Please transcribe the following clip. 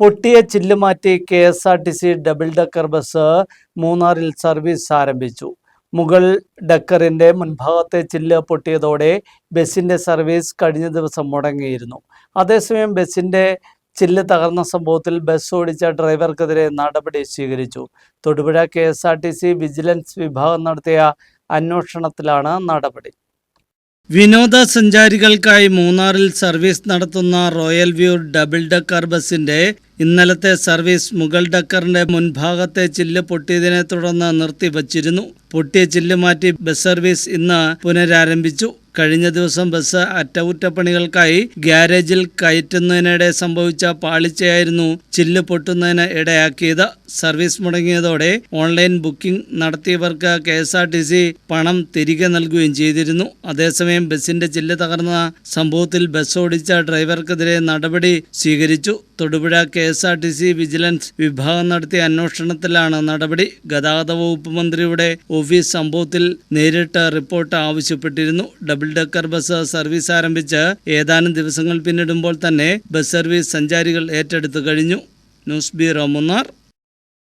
പൊട്ടിയ ചില്ലുമാറ്റി K S R T C double decker bus മൂന്നാറിൽ service ആരംഭിച്ചു. മുകൾ ഡക്കറിന്റെ മുൻഭാഗത്തെ ചില്ല് പൊട്ടിയതോടെ ബസ്സിന്റെ സർവീസ് കഴിഞ്ഞ ദിവസം മുടങ്ങിയിരുന്നു. അതേസമയം ബസ്സിന്റെ ചില്ല് തകർന്ന സംഭവത്തിൽ ബസ് ഓടിച്ച ഡ്രൈവർക്കെതിരെ നടപടി സ്വീകരിച്ചു. Thodupuzha K S R T C vigilance വിഭാഗം നടത്തിയ അന്വേഷണത്തിലാണ് നടപടി. വിനോദസഞ്ചാരികൾക്കായി മൂന്നാറിൽ സർവീസ് നടത്തുന്ന റോയൽ വ്യൂ ഡബിൾ ഡക്കർ ബസിന്റെ ഇന്നലത്തെ സർവീസ് മുഗൾ ഡക്കറിന്റെ മുൻഭാഗത്തെ ചില്ല് പൊട്ടിയതിനെ തുടർന്ന് നിർത്തിവച്ചിരുന്നു. പൊട്ടിയ ചില്ല് മാറ്റി ബസ് സർവീസ് ഇന്ന് പുനരാരംഭിച്ചു. കഴിഞ്ഞ ദിവസം ബസ് അറ്റകുറ്റപ്പണികൾക്കായി ഗ്യാരേജിൽ കയറ്റുന്നതിനിടെ സംഭവിച്ച പാളിച്ചയായിരുന്നു ചില്ല് പൊട്ടുന്നതിന് ഇടയാക്കിയത്. സർവീസ് മുടങ്ങിയതോടെ online booking നടത്തിയവർക്ക് K S R T C പണം തിരികെ നൽകുകയും ചെയ്തിരുന്നു. അതേസമയം ബസിന്റെ ചില്ല് തകർന്ന സംഭവത്തിൽ ബസ് ഓടിച്ച ഡ്രൈവർക്കെതിരെ നടപടി സ്വീകരിച്ചു. Thodupuzha K S R T C vigilance വിഭാഗം നടത്തിയ അന്വേഷണത്തിലാണ് നടപടി. ഗതാഗത വകുപ്പ് മന്ത്രിയുടെ ഓഫീസ് സംഭവത്തിൽ നേരിട്ട് റിപ്പോർട്ട് ആവശ്യപ്പെട്ടിരുന്നു. ഡബിൾ ഡക്കർ ബസ് സർവീസ് ആരംഭിച്ച് ഏതാനും ദിവസങ്ങൾ പിന്നിടുമ്പോൾ തന്നെ ബസ് സർവീസ് സഞ്ചാരികൾ ഏറ്റെടുത്തു കഴിഞ്ഞു. News bureau Munnar.